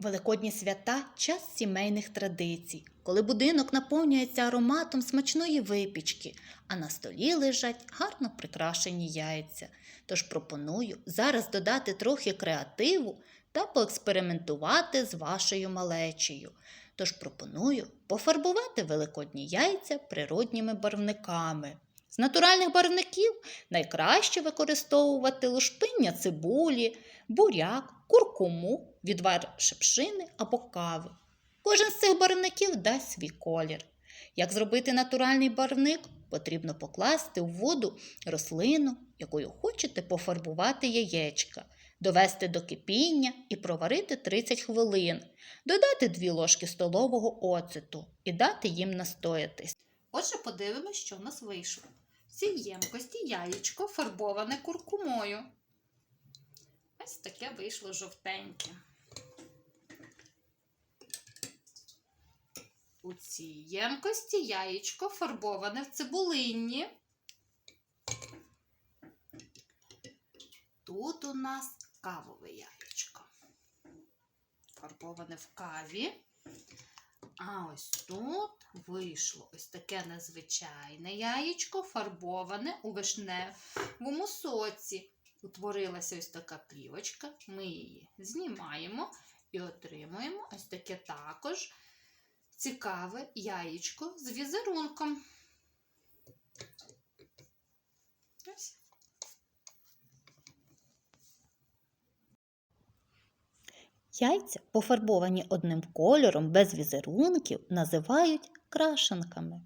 Великодні свята час сімейних традицій, коли будинок наповнюється ароматом смачної випічки, а на столі лежать гарно прикрашені яйця. Тож пропоную зараз додати трохи креативу та поекспериментувати з вашою малечею. Тож пропоную пофарбувати великодні яйця природніми барвниками. З натуральних барвників найкраще використовувати лушпиння цибулі, буряк, куркуму, відвар шипшини або кави. Кожен з цих барвників дасть свій колір. Як зробити натуральний барвник? Потрібно покласти в воду рослину, якою хочете пофарбувати яєчка, довести до кипіння і проварити 30 хвилин, додати 2 ложки столового оцету і дати їм настоятись. Отже, подивимось, що в нас вийшло. В цій ємкості яєчко фарбоване куркумою. Ось таке вийшло жовтеньке. У цій ємкості яєчко фарбоване в цибулинні. Тут у нас кавове яєчко. Фарбоване в каві. А ось тут вийшло ось таке незвичайне яєчко, фарбоване у вишневому соці. Утворилася ось така плівочка. Ми її знімаємо і отримуємо ось таке також цікаве яєчко з візерунком. Яйця, пофарбовані одним кольором без візерунків, називають крашенками.